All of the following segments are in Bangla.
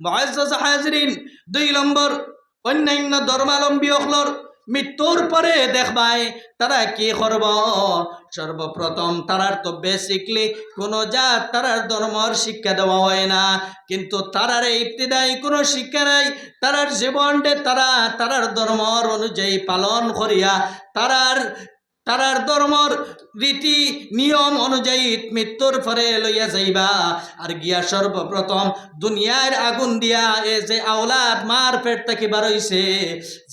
মহাজ হাজরিন দুই নম্বর অন্যান্য ধর্মালম্বী হলর মৃত্যুর পরে দেখবাই তারা কি করব? সর্বপ্রথম তারার তো বেসিকলি কোনো জাত তারার ধর্মর শিক্ষা দেওয়া হয় না। কিন্তু তারার ইবতিদায়ী কোনো শিক্ষা নাই, তারার জীবনটে তারা তারার ধর্মর অনুযায়ী পালন করিয়া তারার তারার ধর্মর রীতি, নিয়ম অনুযায়ী মৃত্যুর পরে লইয়া যাইবা। আর গিয়া সর্বপ্রথম দুনিয়ার আগুন দিয়া এ যে আওলাদ মার পেট থেকে বারইছে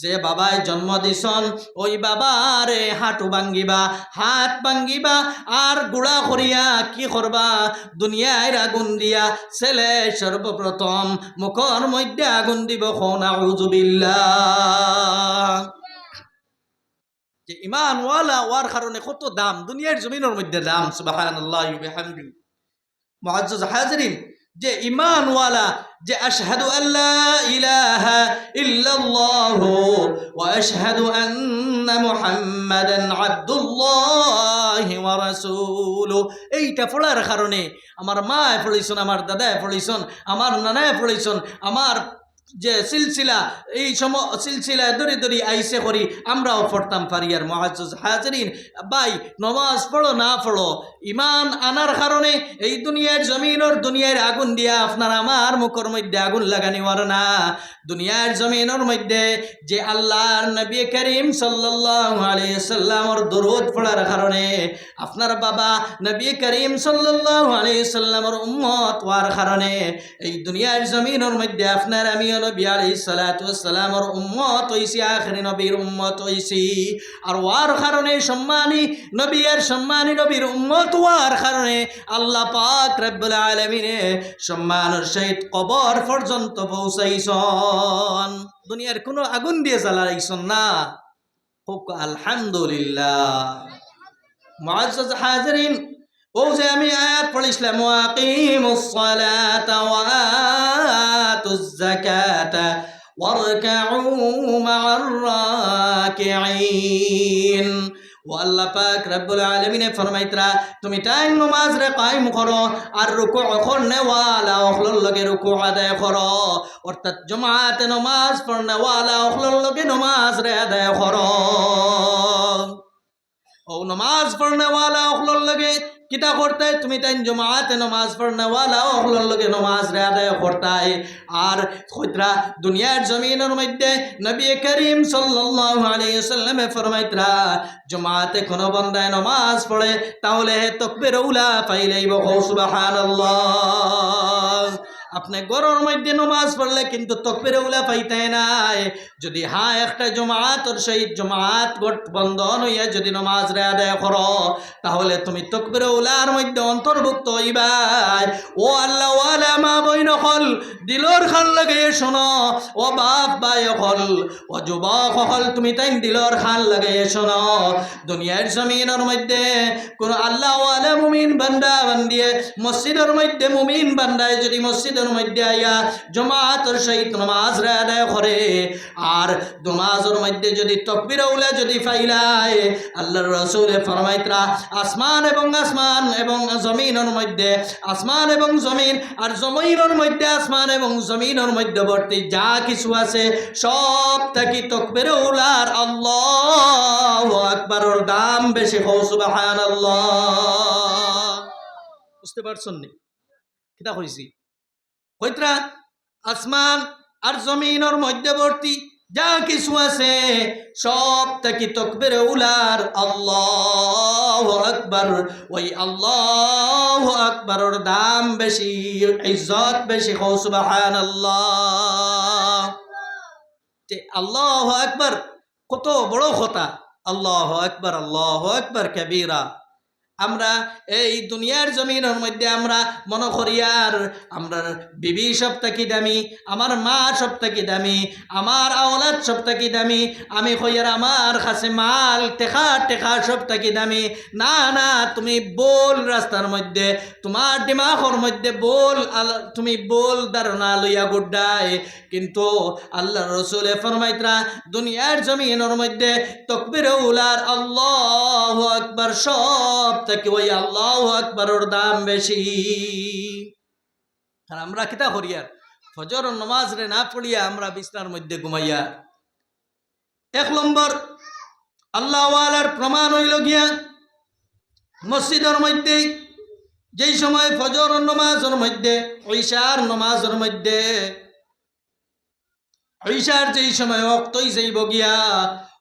যে বাবায় জন্ম দিছন, ওই বাবারে হাঁটু ভাঙ্গিবা, হাত ভাঙ্গিবা, আর গুড়া করিয়া কি করবা? দুনিয়ার আগুন দিয়া ছেলে সর্বপ্রথম মুখর মধ্যে আগুন দিব খোনা উজুবিল্লাহ যে ইমান ওয়ালা ওয়ার কারণে কত দাম? দুনিয়ার জমিনের মধ্যে দাম হাজিরিন, যে ইমান ওয়ালা, যে আশহাদু আল্লাহ ইলাহা ইল্লাল্লাহ, ওয়া আশহাদু আন্না মুহাম্মাদান আবদুল্লাহ ওয়া রাসূলু। এইটা পড়ার কারণে আমার মা পড়িছন, আমার দাদায় পড়িছন, আমার নানায় পড়িছন, আমার যে সিলসিলা, এই সম সিলসিলা দরি দরি আইসে করি, আমরাও পড়তাম পারি আর মহাজ হাজরিন। ভাই, নমাজ পড়ো, না পড়ো? ইমান আনার কারণে এই দুনিয়ার জমিনের দুনিয়ার আগুন দিয়া আপনার আমার মুখর মধ্যে আগুন লাগানি ওয়ার না। দুনিয়ার জমিনের মধ্যে যে আল্লাহর নবী করিম সাল্লাল্লাহু আলাইহি সাল্লামর দরুদ পড়ার কারণে আপনার বাবা নবী করিম সাল্লাল্লাহু আলাইহি সাল্লামর উম্মত হওয়ার কারণে এই দুনিয়ার জমিনের মধ্যে আপনার আমিও নবী আলাইহিস সালাতু ওয়াসসালামর উম্মত হইছি, আখরি নবীর উম্মত হইছি। আর ওয়ার কারণে সম্মানী নবীর সম্মানী নবীর উম্মত হওয়ার কারণে আল্লাহ পাক রব্বুল আলামিনে সম্মানের সহিত কবর পর্যন্ত পৌঁছাইছন। দুনিয়ার কোনো আগুন দিয়ে জ্বালাইছন না। হোক, আলহামদুলিল্লাহ। মুআজ্জাজ হাজিরিন, ও যে আমি আয়াত পড়িছিলাম, ওয়াকিমুস সালাতা আতুজ যাকাতা ওয়ারকাউ মা'আর রাকিঈন ও আল্লাহ পাক রব্বুল আলামিনে ফরমাইতরা, তুমি টাইম নমাজ রে কায়েম করো আর রুকু করনে ওয়ালা ওখলর লগে রুকু আদায় করো। অর্থাৎ জমাতে নমাজ পড়নে ওয়ালা ওখলর লগে নমাজ রে আদায় করো। ও নমাজ পড়নে ওয়ালা ওখলর লগে কিতা করতাই তুমি তাই জমাতে নমাজ পড়নে ওয়ালা ওখলর লগে নমাজ রে আদায় করতাই আর খুদরা দুনিয়ার জমিনের মধ্যে নবী করিম সাল্লাল্লাহু আলাইহি সাল্লামে ফরমাইতরা জমাতে কোন বান্দায় নমাজ পড়ে, তাহলে তকবীর উলা পাইলেই সুবহানাল্লাহ। আপনি গরর মধ্যে নমাজ পড়লে কিন্তু তকবিরে উলা পাইতে নাই। যদি হা একটা জমাতর সহিত জমাত গট বন্ধন হইয়া যদি নমাজ রে আদায় করো, তাহলে তুমি তকবিরে উলার মধ্যে অন্তর্ভুক্ত হইবাই। ও আল্লাহ ওয়ালা মা বইন হল দিলর খান লাগে শোনো, ও বাপ বাই হল ও যুবক হল তুমি তাই দিলর খান লাগে শোনো। দুনিয়ার জমিনের মধ্যে কোন আল্লাহ ওয়ালা মুমিন বান্দা বান্দিয়ে, মসজিদের মধ্যে মুমিন বান্দায় যদি মসজিদের মধ্যে আইয়া জমাতর সহিত নমাজ রে আদায় করে। আর নমাজের মধ্যে যদি তকবির উলা যদি ফাইলায়, আল্লাহর রসুলে ফরমাইতরা আসমান এবং আসমান এবং জমিনের মধ্যে, আসমান এবং জমিন আর জমিনের মধ্যে, আসমান এবং জমিনের মধ্যবর্তী যা কিছু আছে, সব থাকি তকবির উলার আল্লাহ আকবরের দাম বেশি। হৌ সুবাহান বুঝতে পারছেন নি? কিতা কইছি? কইত্রা আসমান আর জমিনের মধ্যবর্তী যা কিছু আছে, সব থাকি তকবির উলার আল্লাহ আকবর। ওই আল্লাহ আকবরের দাম বেশি, ইজ্জত বেশি হৌ সুবাহান আল্লাহ আল্লাহ আকবর, কত বড় কথা। আল্লাহ আকবর আল্লাহ আকবর, কবিরা। আমরা এই দুনিয়ার জমিনের মধ্যে আমরা মনে করি, আর আমরা বিবি থেকে দামি, আমার মা থেকে দামি, আমার আওলাদ থেকে দামি, আমি কইয়ার আমার কাছে মাল টেকা সব থেকে দামি। না না, তুমি বল রাস্তার মধ্যে, তোমার দিমাগর মধ্যে বল তুমি বল ধারণা লইয়া গুড্ডায়। কিন্তু আল্লাহ রসুলে ফরমাইতরা, দুনিয়ার জমিনের মধ্যে তকবির উলার আল্লাহ আকবার সব থেকে ওই আল্লাহ আকবরের দাম বেশি। আর আমরা কিতা করি আর? ফজর নমাজ রে না পড়িয়া আমরা বিছনার মধ্যে ঘুমাইয়া। এক নম্বর আল্লাহওয়ালার প্রমাণ হইল গিয়া, মসজিদের মধ্যে, যেই সময় ফজর নমাজের মধ্যে ঐশার নমাজের মধ্যে ঐশার যেই সময় অক্তই যাইব গিয়া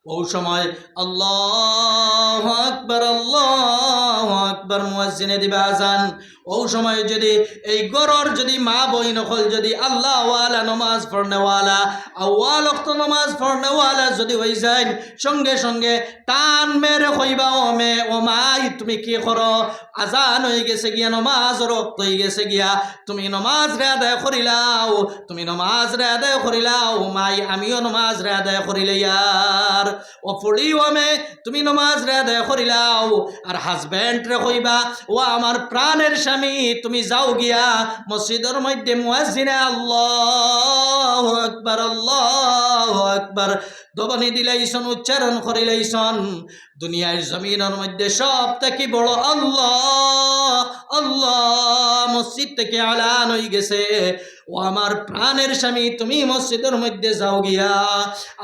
ও সময় আল্লাহ আকবর আল্লাহ আকবর মুয়াজ্জিনে দিবে আজান ও সময় যদি এই গরর যদি মা বই নকল, যদি আল্লাহ ওয়ালা নমাজ পড়নেওয়ালা আওয়াল অক্ত নমাজ পড়নেওয়ালা যদি হয়ে যায় সঙ্গে সঙ্গে টান মেরে কইবা, ও মে, ও মাই, তুমি কি করো? আজান হয়ে গেছে গিয়া, নমাজ রক্ত হয়ে গেছে গিয়া, তুমি নমাজ রে আদায় করিলাও, তুমি নমাজ রে আদায় করিলাও, মাই, আমিও নমাজ রে আদায় করিলে ইয়ার। ও পড়িও মে, তুমি নমাজ রে আদায় করিলাও, আর হাজব্যান্ড রে কইবা, ও আমার প্রাণের স্বামী, তুমি যাও গিয়া মসজিদের মধ্যে মুয়াজিনা আল্লাহ আকবার আল্লাহ আকবার, দবনি দিলাইছন উচ্চারণ করিলাইছন দুনিয়ার জমিনের মধ্যে সব থেকে বড় আল্লাহ আল্লাহ মসজিদ থেকে আলান হয়ে গেছে। ও আমার প্রাণের স্বামী, তুমি মসজিদের মধ্যে যাও গিয়া।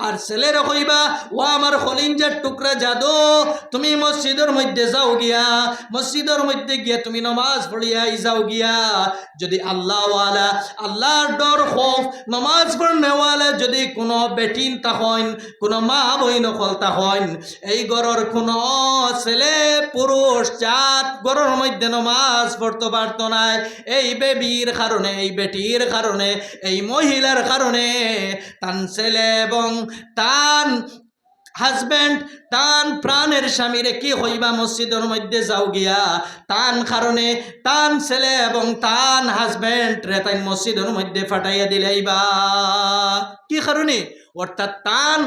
আর ছেলেরা কইবা, ও আমার হলিঞ্জার টুকরা জাদু, তুমি মসজিদের মধ্যে যাও গিয়া। মসজিদের মধ্যে গিয়া তুমি নমাজ পড়িয়াই যাও গিয়া। যদি আল্লাহওয়ালা, আল্লাহর ডর, খোফ, নমাজ পড়নেওয়ালা যদি কোনো বেটিন তাহন কোনো মা বই নকল তাহন এই গরর কোনো ছেলে, পুরুষ চাঁদ গরর মধ্যে নমাজ পড়তে পারতো না এই বেবির কারণে, এই বেটির কারণে, এই মহিলার কারণে তান ছেলে এবং তান হাজব্যান্ড তান প্রাণের স্বামীরে কি হইবা মসজিদের মধ্যে যাও গিয়া তান কারণে তান ছেলে এবং তান হাজব্যান্ড রে তাই মসজিদের মধ্যে ফাটাইয়া দিলাইবা কি কারণে? অর্থাৎ তান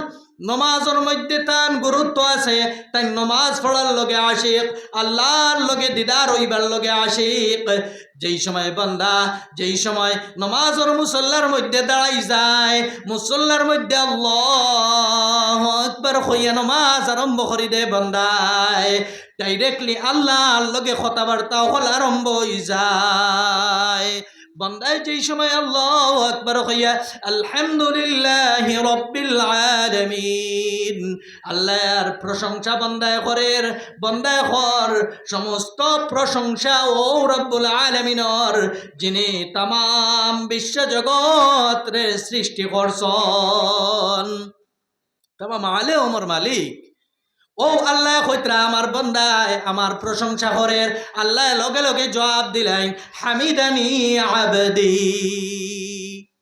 নমাজের মধ্যে তান গুরুত্ব আছে, তাই নমাজ পড়ার লগে আশিক, আল্লাহর লগে দিদার হইবার লগে আশিক। যেই সময় বান্দা, যেই সময় নমাজের মুসল্লার মধ্যে দাঁড়াই যায়, মুসল্লার মধ্যে আল্লাহ একবার হইয়া নমাজ আরম্ভ করি দে বান্দায়। ডাইরেক্টলি আল্লাহ লগে কথাবার্তা হল আরম্ভ হয়ে যায়। বন্দায় যেই সময় আল্লাহ আকবর হইয়া, আলহামদুলিল্লাহ রব্বিল আলামিন আল্লাহর প্রশংসা বন্দায় করের, বন্দায় কর সমস্ত প্রশংসা ও রব্বুল আলামিনর, যিনি তাম বিশ্ব জগৎ রে সৃষ্টি করছন। তাম আলে ওমর মালিক। ও আল্লাহ কইত্রা আমার বন্দায়, আমার প্রশংসা করের আল্লাহ লগে লগে জবাব দিলেন, হামিদানি আবদি।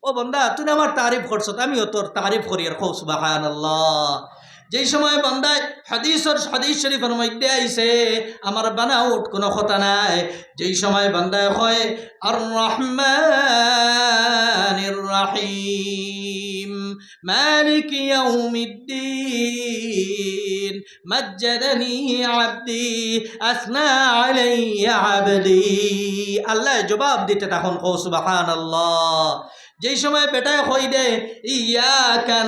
ও বন্দা তুই আমার তারিফ করছ, আমিও তোর তারিফ করি আর খৌ সুবাহান আল্লাহ যেই সময় বান্দায় হাদিসর, হাদিস শরীফের মধ্যে আইছে, আমার বানাউট কোনো কথা নাই। যেই সময় বান্দায় হয় আর রহমানির রাহিম। মালিক ইয়াউমিদ্দিন মজ্জদনি আবদি আসনা আলাইয়া আবদি আল্লাহ জবাব দিতে তখন কৌ সুবহানাল্লাহ যেই সময় বেটায় হই দে ইয়াকা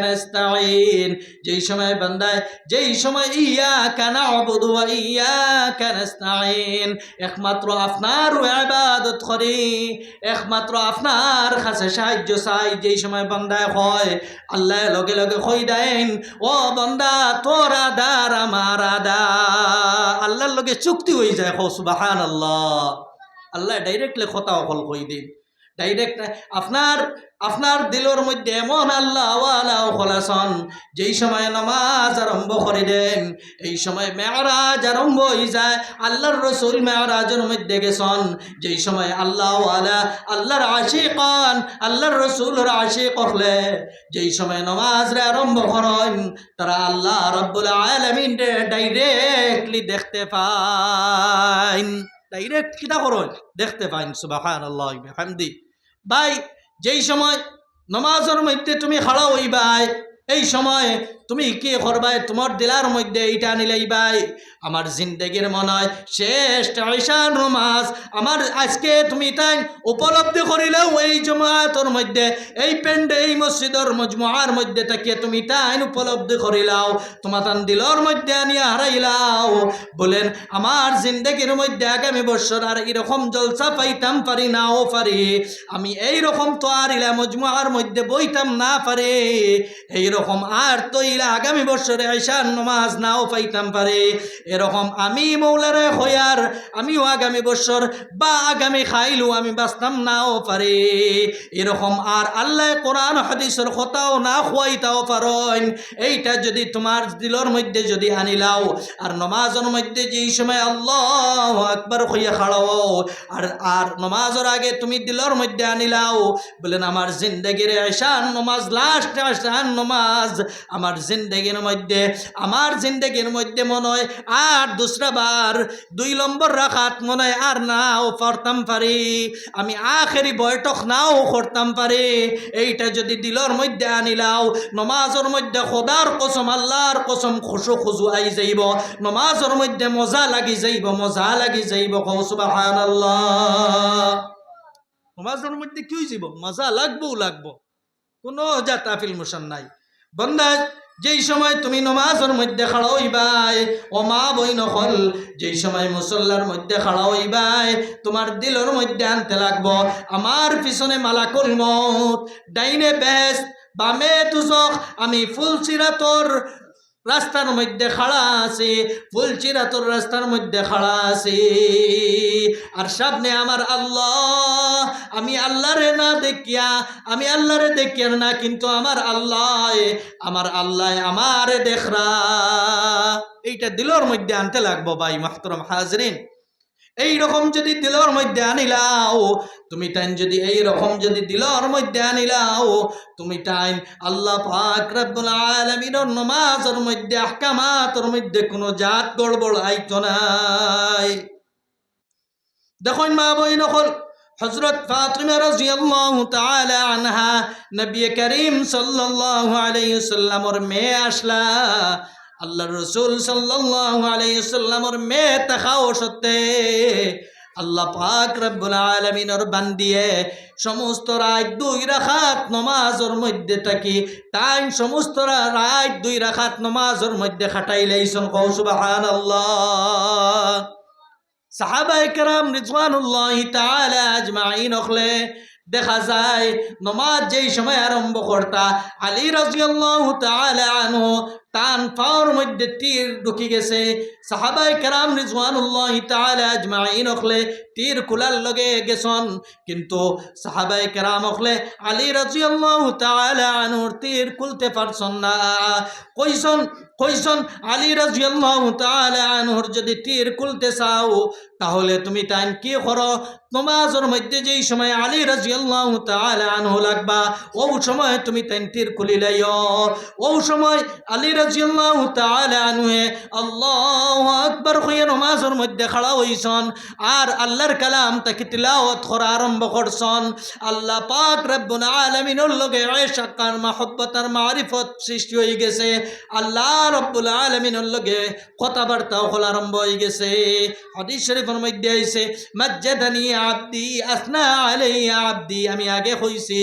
নাস্তাঈন। যেই সময় বান্দায়, যেই সময়, ইয়াকা না'বুদু ওয়া ইয়াকা নাস্তাঈন। একমাত্র আপনার ইবাদত করি, একমাত্র আপনার কাছে সাহায্য চাই যেই সময় বান্দায় হয়। আল্লাহ লগে লগে কই দেন, ও বান্দা, তোর আদার আমার আদা। আল্লাহর লগে চুক্তি হয়ে যায় হো সুবহানাল্লাহ। আল্লাহ ডাইরেক্টলি কথা অকল কই দিন। ডাইরেক্ট আপনার আপনার দিলর মধ্যে এমন আল্লাহ আল্লাহ খোলাসন, যেই সময় নামাজ আরম্ভ করে দেন, এই সময় মেয়রাজ আরম্ভ হয়ে যায়, আল্লাহর রসুল মেয়রাজের মধ্যে গেছন, যেই সময় আল্লাহ আলা আল্লাহর আশিকান, আল্লাহর রসুলের আশিক হলে, যেই সময় নামাজ রে আরম্ভ করেন, তারা আল্লাহ রব্বুল আলমিন ডাইরেক্টলি দেখতে পাইন ডাইরেক্ট কিতা করো দেখতে পাইন সুবাহান আল্লাহ হামদি ভাই, যেই সময় নমাজের মধ্যে তুমি খাড়া হইবাই এই সময় তুমি কি করবাই? তোমার দিলার মধ্যে এইটা নিলাইবাই আমার জিন্দগির মনে হয় শেষ ঈশান নমাজ আমার আজকে তুমি তাই উপলব্ধি করিলেও এই জমাতর মধ্যে, এই পেন্ডে, এই মসজিদের মজমুয়ার মধ্যে তাকে তুমি তাই উপলব্ধি করিলাও। তোমার তান দিলর মধ্যে আনিয়া হারাইলাও। বলেন, আমার জিন্দগির মধ্যে আগামী বছর আর এরকম জলসা পাইতাম পারি নাও পারি। আমি এই রকম তো আর ইলা মজমুয়ার মধ্যে বইতাম না পারে। এই রকম আর তো ইলা আগামী বছরে ঈশান নমাজ নাও পাইতাম পারে। এরকম আমি মৌলারে হইয়ার, আমিও আগামী বছর বা আগামী খাইলু আমি বাঁচতাম নাও পারে। এরকম আর আল্লাহ কোরআন, হাদিসের কথাও না খুয়াইতাও পারেন এইটা যদি তোমার দিলর মধ্যে যদি আনিলাও আর নমাজের মধ্যে যেই সময় আল্লাহ আকবার হইয়া খাড়াও, আর আর নমাজের আগে তুমি দিলর মধ্যে আনিলাও বলেন আমার জিন্দগির এশান নমাজ, লাস্ট এশান নমাজ, আমার জিন্দগির মধ্যে, আমার জিন্দগির মধ্যে মনে হয় আর দুসরা বার, দুই নম্বর রাখাত মনে হয় আর নাও পড়তাম পারি। আমি আখেরি বৈঠক নাও করতাম পারি। এইটা যদি দিলর মধ্যে আনিলাও নমাজের মধ্যে খোদার কসম, আল্লাহর কসম খুশু খুজু আই যাইব। নমাজের মধ্যে মজা লাগি যাইব, মজা লাগি যাইব কৌ সুবহানাল্লাহ। নমাজের মধ্যে কি যাব মজা লাগবো লাগবো। কোনো জাতাফিল মুসান নাই। বন্দা যেই সময় তুমি নমাজের মধ্যে খাড়া ইবাই ও মা বই নকল যেই সময় মুসল্লার মধ্যে খাড়া ইবাই তোমার দিলের মধ্যে আনতে লাগব। আমার পিছনে মালাকুল মত ডাইনে বেশ, বামে তুজক আমি ফুল চিরাতর রাস্তার মধ্যে খাড়া আছে ফুল চিরাতর রাস্তার মধ্যে খাড়া আছে। আর সামনে আমার আল্লাহ, আমি আল্লাহরে না দেখিয়া, আমি আল্লাহরে দেখিয়া না, কিন্তু আমার আল্লাহ আমার আল্লাহ আমারে দেখরা এইটা দিলর মধ্যে আনতে লাগবো ভাই, মাহতরম হাজরিন। এই রকম যদি দিলর মধ্যে আনিলাও, তুমি টাইম যদি এই রকম যদি দিলর মধ্যে আনিলাও, তুমি টাইম আল্লাহ পাক রব্বুল আলামিনের নমাজের মধ্যে, আহকামাতের মধ্যে কোনো জাত গড়বড় আইতো নাই। দেখুন মা বই নকল হজরত ফাতিমা রাদিয়াল্লাহু তাআলা আনহা, নবী করিম সাল্লাল্লাহু আলাইহি সাল্লামর মেয়ে আসলা। আল্লাহ রসুল সাল্লামর মেয়ে তাকাও সত্যে। আল্লাহ পাক রব্বুল আলামিনের বান্দিয়ে সমস্ত রাত দুই রাখাত নমাজের মধ্যে থাকি টাইম সমস্ত রাত দুই রাখাত নমাজের মধ্যে খাটাইলাইছন কৌ সুবহানাল্লাহ। সাহাবাই কেরাম রিজওয়ানুল্লাহ তাআলা আজমাইন অখলে, দেখা যায়, নমাজ যেই সময় আরম্ভ করতা আলী রাজিয়াল্লাহু তাআলা আনহু টান পাওয়ার মধ্যে তীর ঢুকি গেছে। সাহাবাই কেরাম রিজওয়ানুল্লাহ তাআলা আজমাইন অখলে তীর কুলার লগে গেছন। কিন্তু সাহাবাই কেরাম অখলে আলী তাআলা আনহুর তীর কুলতে পারছন না। কইসন কইসন আলী তাআলা আনহুর যদি তীর কুলতে চাও, তাহলে তুমি টাইম কি করো? নমাজের মধ্যে যেই সময় আলী রাজিয়াল্লাহু তাআলা আনহু লাগবা ও সময় তুমি টাইম তীর কুলিলাইও ও সময় আলী তাআলা আনহু আল্লাহু আকবার হয়ে নমাজের মধ্যে খাড়া হইছন। আর আল্লাহর কালাম তাকে তিলাওয়াত করা আরম্ভ করছন। আল্লাহ পাক রব্বুল আলামিনের লগে ইশক আর মহব্বত আর মারিফত সৃষ্টি হয়ে গেছে। আল্লাহ রব্বুল আলামিনের লগে কথাবার্তা হল আরম্ভ হয়ে গেছে। হাদিস শরীফের মধ্যে আইছে, মাজ্জাদানি আব্দি, আসনা আলাইয়া আব্দি, আমি আগে হইছি।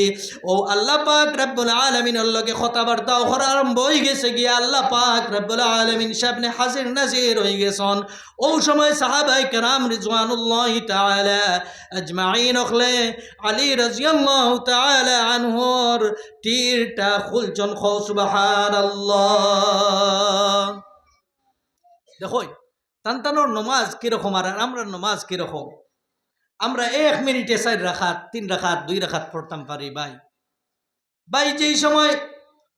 ও আল্লাহ পাক রব্বুল আলামিনের লগে কথাবার্তা হল আরম্ভ হয়ে গেছে গিয়া আল্লাহ পাক রব্বুল আলামিন সামনে হাজির নাজির হয়ে গেছন। ও সময় সাহাবাই কেরাম রিজওয়ানুল্লাহ দেখো, তান্তানোর নমাজ কীরকম আর আমরা নমাজ কীরকম? আমরা এক মিনিটে চার রাখাত, তিন রাখাত, দুই রাখাত পড়তাম পারি ভাই। ভাই, যেই সময়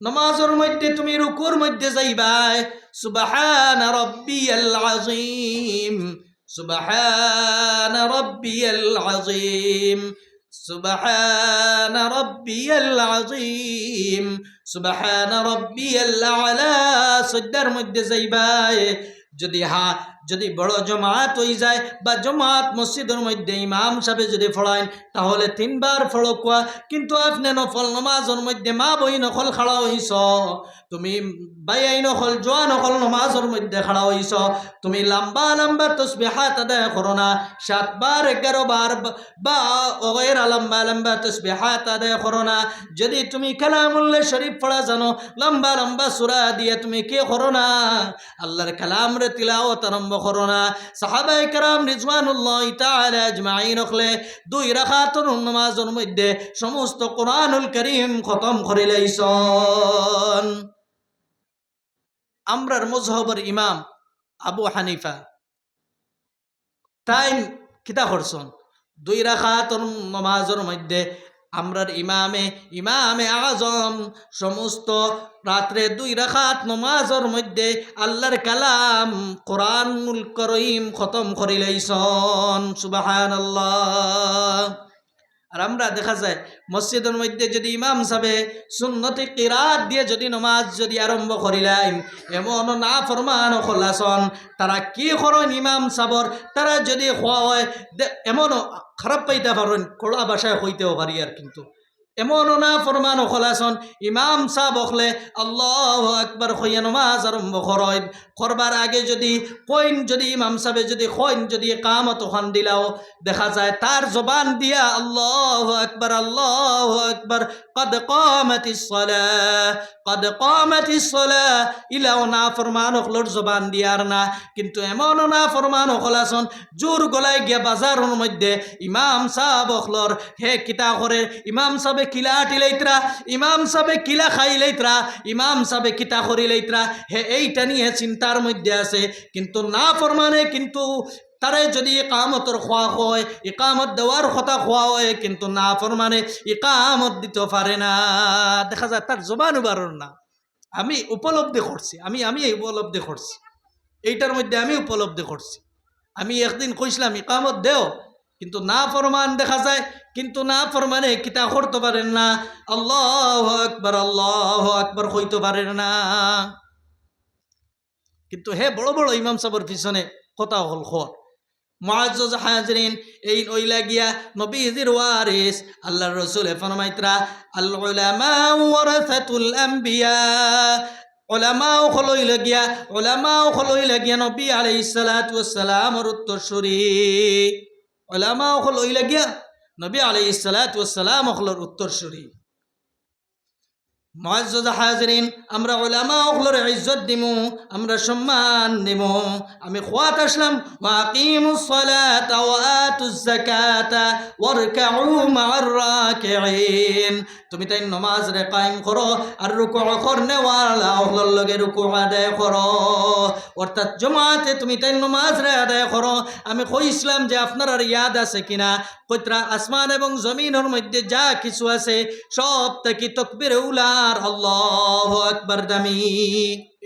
নমাজের মধ্যে তুমি রুকুর মধ্যে যাইবাই, সুবাহান আজিম সুবাহান রব্বিয়াল আজিম সুবাহান রব্বিয়াল আজিম সুবাহান রব্বিয়াল আলা সজ্জার মধ্যে যাইবাই যদি হা, যদি বড় জমাত হয়ে যায় বা জমাত মসজিদের মধ্যে ইমাম সাহেব যদি ফড়াইন তাহলে তিনবার ফড়ো কোয়া, কিন্তু আপনি নফল নমাজের মধ্যে মা বই নকল খাড়া হইছ। তুমি বাইয়াই নকল জোয়া নকল নমাজের মধ্যে খাড়া হইছ। তুমি লম্বা লম্বা তসবিহাত আদায় করো না। সাতবার এগারো বার বা- লম্বা লম্বা তসবিহাত আদায় করো না। যদি তুমি কালামুল্লাহ শরীফ পড়া জানো, লম্বা লম্বা সুরা দিয়ে তুমি কে করো না? আল্লাহর কালাম রে তিলাওয়াত আরম্ভ করো না। সাহাবায়ে কেরাম রিজওয়ানুল্লাহ তাআলা আজমাইন হলে দুই রাকাতুর নামাজের মধ্যে সমস্ত কোরআনুল করিম খতম করে লাইছন আমরার মজহবের ইমাম আবু হানিফা তাই কিতা করছন দুই রাখাতর নমাজের মধ্যে আমরার ইমামে ইমামে আজম, সমস্ত রাত্রে দুই রাখাত নমাজর মধ্যে আল্লাহর কালাম কোরআন করিম খতম করিলাইছন সুবাহান আর আমরা দেখা যায় মসজিদের মধ্যে যদি ইমাম সাবে সুন্নতি কিরাত দিয়ে যদি নমাজ যদি আরম্ভ করিলাম এমন না ফরমান খোলাসন, তারা কি করেন ইমাম সাবর তারা যদি হয় এমনও খারাপ পাইতে পারেন, কড়া বাসায় হইতেও পারি আর কিন্তু। এমন না ফরমান খোলাছন ইমাম সাহ বখলে, আল্লাহ একবার খইয়া নমাজ আরম্ভ করয় করবার আগে যদি কইন যদি ইমাম সাহেবে যদি কইন যদি কামত হন দিলাও, দেখা যায় তার জবান দিয়া, আল্লাহ একবার আল্লাহ একবার কদ কমতি কদ কমতি ইলাও না ফরমান ওখলোর জবান দিয়ার না। কিন্তু এমন না ফরমান খোলাছন জোর গলায় গিয়া বাজারের মধ্যে ইমাম সাহ বখলর, হে কিতা করে ইমাম সাহেব কিলা টিলাইত্রা ইমাম সাহেবে কিলা খাইলাইত্রা, ইমাম সাহেবে কিতা করিলাইত্রা, হে এইটা নিয়ে চিন্তার মধ্যে আছে। কিন্তু না ফরমানে কিন্তু তারে যদি ইকামতর খোয়া হয়, ইকামত দেওয়ার কথা খোয়া হয়, কিন্তু না ফরমানে ইকামত দিতে পারে না। দেখা যায় তার জবানও বারণ না। আমি উপলব্ধি করছি আমি আমি উপলব্ধি করছি এইটার মধ্যে আমি উপলব্ধি করছি আমি একদিন কইছিলাম ইকামত দেও কিন্তু না ফরমান দেখা যায়, কিন্তু না ফরমানে কিতা করতে পারেন না। আল্লাহ আকবার আল্লাহ আকবার হইতে পারেন না। কিন্তু হে বড় বড় ইমাম সাহেবের পিছনে কথা হল খর। মুআজ্জাজ হাজরিন, এই ওইলা গিয়া নবীজির ওয়ারিস, আল্লাহর রাসূল ফরমাইতরা, আল উলামা ওয়ারাসাতুল আম্বিয়া। ওলামা হলইল গিয়া ওলামা হলইল গিয়া নবী আলাইহিস সালাতু ওয়াস সালামর উত্তরসূরি। ওলামা হলইল গিয়া নবী আলাইহিস সালাতু ওয়াস সালাম হলর উত্তরসূরি মহাজ্জদ হাজরিন আমরা ওলামা ওগুলোর ইজ্জত দিমু আমরা সম্মান দিমু আমি খোয়াত আসলাম ওয়াকিমুস সালাতা ওয়া আতুজ যাকাতা ওয়ারকাউ মা'আর রাকিঈন তুমি তাই নমাজ রে কায়েম করো আর রুকু করনে ওয়ালা লগে রুকু আদায় করো। অর্থাৎ জমাতে তুমি তাই নমাজ রে আদায় করো। আমি কইছিলাম যে আপনার আর ইয়াদ আছে কিনা? কইত্রা আসমান এবং জমিনের মধ্যে যা কিছু আছে, সব থেকে তকবির উলার, আল্লাহ আকবার দামি।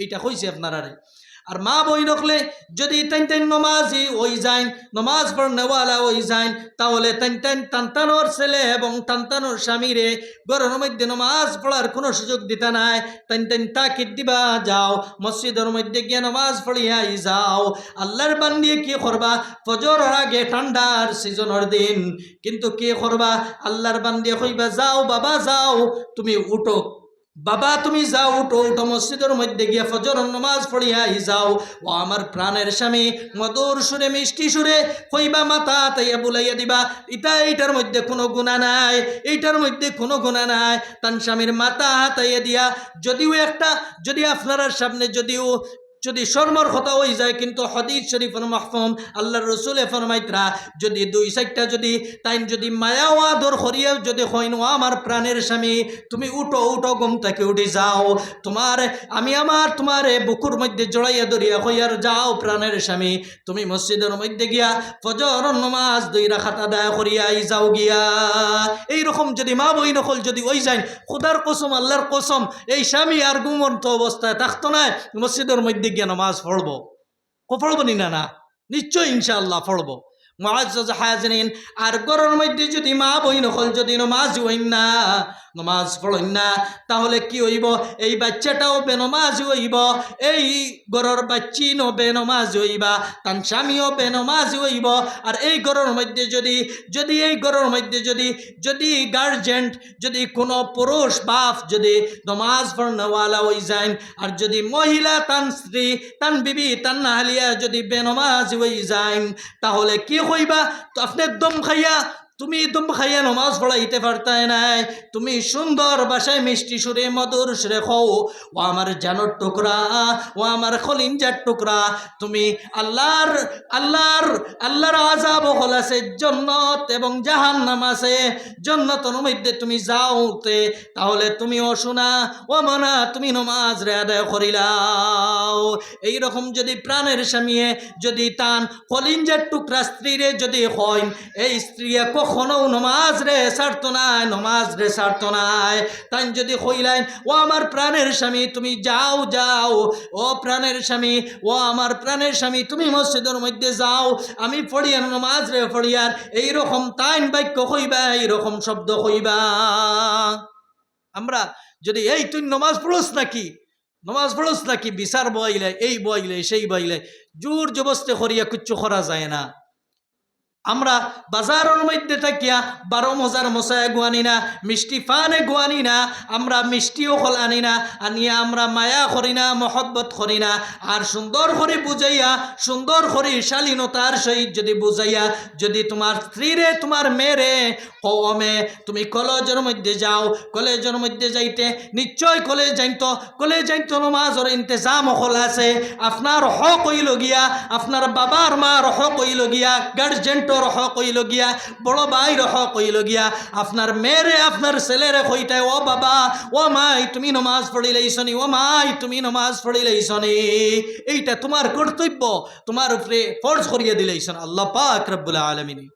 এইটা কইছে আপনার আরে। আর মা বই নকলে যদি তেন তেন নমাজি ওই যাইন, নমাজ পড়নেওয়ালা ওই যাইন, তাহলে তেন তেন টানটানোর ছেলে এবং টানটানোর স্বামীরে গরমের মধ্যে নমাজ পড়ার কোনো সুযোগ দিতে নাই। তেন তেন তাকিদ দিবা, যাও, মসজিদের মধ্যে গিয়ে নমাজ পড়িয়াই যাও। আল্লাহর বান্দিয়ে কি করবা? ফজরের আগে ঠান্ডার সিজনের দিন। কিন্তু কি করবা? আল্লাহর বান্দিয়ে কইবা, যাও বাবা, যাও, তুমি উঠো। বাবা, তুমি যাও, উঠো উঠো, মসজিদের মধ্যে গিয়ে ফজর নমাজ পড়িয়াই যাও। ও আমার প্রাণের স্বামী, মধুর সুরে, মিষ্টি সুরে কইবা মাথা তাইয়া বুলাইয়া দিবা। ইটা, এইটার মধ্যে কোনো গুণা নাই, এইটার মধ্যে কোনো গুণা নাই। তান স্বামীর মাথা হাতাইয়া দিয়া, যদিও একটা, যদি আপনার সামনে যদিও যদি শর্মর কথা হয়ে যায়, কিন্তু হদিস শরীফ মাহফুম আল্লাহর রসুলে ফরমাইতরা, যদি দুই সাইডটা যদি তাই যদি মায়া ও আদর করিয়াও যদি হইন আমার প্রাণের স্বামী, তুমি উঠো উঠো, ঘুম থেকে উঠে যাও। তোমার, আমি আমার তোমার বুকুর মধ্যে জড়াইয়া দরিয়া হইয়ার যাও প্রাণের স্বামী। তুমি মসজিদের মধ্যে গিয়া ফজর নমাজ দুই রাখাত আদায় করিয়াই যাও গিয়া। এইরকম যদি মা বই নকল যদি ওই যায় খুদার কসম, আল্লাহর কসম, এই স্বামী আর ঘুমন্ত অবস্থায় থাকতো না, মসজিদের মধ্যে গিয়ে নামাজ পড়ব। কো পড়ব নি না না নিশ্চয় ইনশাআল্লাহ পড়ব। আর গরর মধ্যে যদি মা বইন, হল যদি নমাজ হইন না নমাজ পড়ইন না তাহলে কি হইব? এই বাচ্চাটাও বেনমাজ হইব, এই গরর বাচ্চি নো বেনমাজ হইবা, তান স্বামীও বেনমাজ হইব, আর এই গরর মধ্যে যদি যদি এই গরর মধ্যে যদি যদি গার্জেন্ট, যদি কোনো পুরুষ বাপ যদি নমাজ পড়নেওয়ালা হই যায় আর যদি মহিলা তান স্ত্রী, তান বিবি, তান নাহালিয়া যদি বেনমাজ হই যায় তাহলে কি হইবা তো আপনার দম খাইয়া তুমি দম খাইয়া নমাজ পড়াইতে পারতাই নাই। তুমি সুন্দর বাসায় মিষ্টি সুরে মধুর সুরে খও। ও আমার জানোর টুকরা, ও আমার খলিঞ্জার টুকরা। তুমি আল্লাহর আল্লাহর আল্লাহর আজাব হল আছে জন্নত এবং জাহান্নাম আছে জন্নতর মধ্যে তুমি যাওতে, তাহলে তুমি অশোনা ও মনা তুমি নমাজ রে আদায় করিলাও। এইরকম যদি প্রাণের স্বামীয়ে যদি তান কলিঞ্জার টুকরা স্ত্রীরে যদি হয় এই স্ত্রীয়ে কখনো নমাজ রে ছাড়তো নাই, নমাজ রে ছাড়তো নাই। তাই যদি হইলেন ও আমার প্রাণের স্বামী, তুমি যাও যাও। ও প্রাণের স্বামী, ও আমার প্রাণের স্বামী, তুমি মসজিদের মধ্যে যাও। আমি পড়িয়ার নমাজ রে পড়িয়ার, এইরকম তাইন বাক্য হইবা এইরকম শব্দ হইবা আমরা যদি, এই তুই নমাজ পড়োস নাকি? নমাজ পড়োস নাকি? বিচার বইলে, এই বইলে, সেই বইলে। জোর জবস্তে করিয়া কিচ্ছু করা যায় না। আমরা বাজারের মধ্যে থাকিয়া বারো মজার মশায় গুয়ানি না, মিষ্টি ফানে গুয়ানি না, আমরা মিষ্টিও হল আনি না, আনিয়া আমরা মায়া করি না, মহব্বত করি না। আর সুন্দর করে বুঝাইয়া, সুন্দর করে শালীনতার সহিত যদি বুঝাইয়া, যদি তোমার স্ত্রীরে, তোমার মেয়েরে কমে তুমি কলেজের মধ্যে যাও, কলেজের মধ্যে যাইতে, নিশ্চয় কলেজ যাইতো কলেজ যাইতো নমাজের ইন্তজাম হল আছে। আপনার হক হইল গিয়া, আপনার বাবার মার হক হইল গিয়া গার্জেন্টর হক গিয়া, বড় ভাইর হক কইলগিয়া আপনার মেয়েরে, আপনার ছেলেরে কইতায়, ও বাবা, ও মাই, তুমি নমাজ পড়িলেইছনি, ও মাই, তুমি নমাজ পড়িলেইছনি, এইটা তোমার কর্তব্য, তোমার উপরে ফর্জ করিয়ে দিলেইছন, আল্লাহ পাক রব্বুল আলমিনী।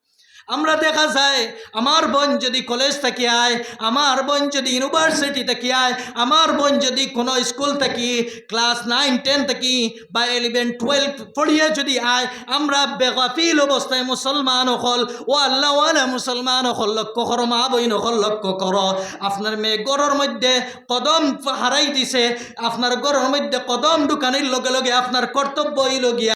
আমরা দেখা যায়, আমার বোন যদি কলেজ থেকে আয়, আমার বোন যদি ইউনিভার্সিটি থেকে আয়, আমার বোন যদি কোনো স্কুল থেকে ক্লাস নাইন টেন থেকে বা ইলেভেন টুয়েলভ পড়িয়ে যদি আয়, আমরা বেগাফিল অবস্থায় মুসলমান হল। ও আল্লাহওয়ালা মুসলমান হল, লক্ষ্য করো মা বইন হল, লক্ষ্য করো। আপনার মেয়ে গড়ের মধ্যে কদম হারাই দিছে, আপনার গড়ের মধ্যে কদম ঢুকানির লগে লগে আপনার কর্তব্য হইল গিয়া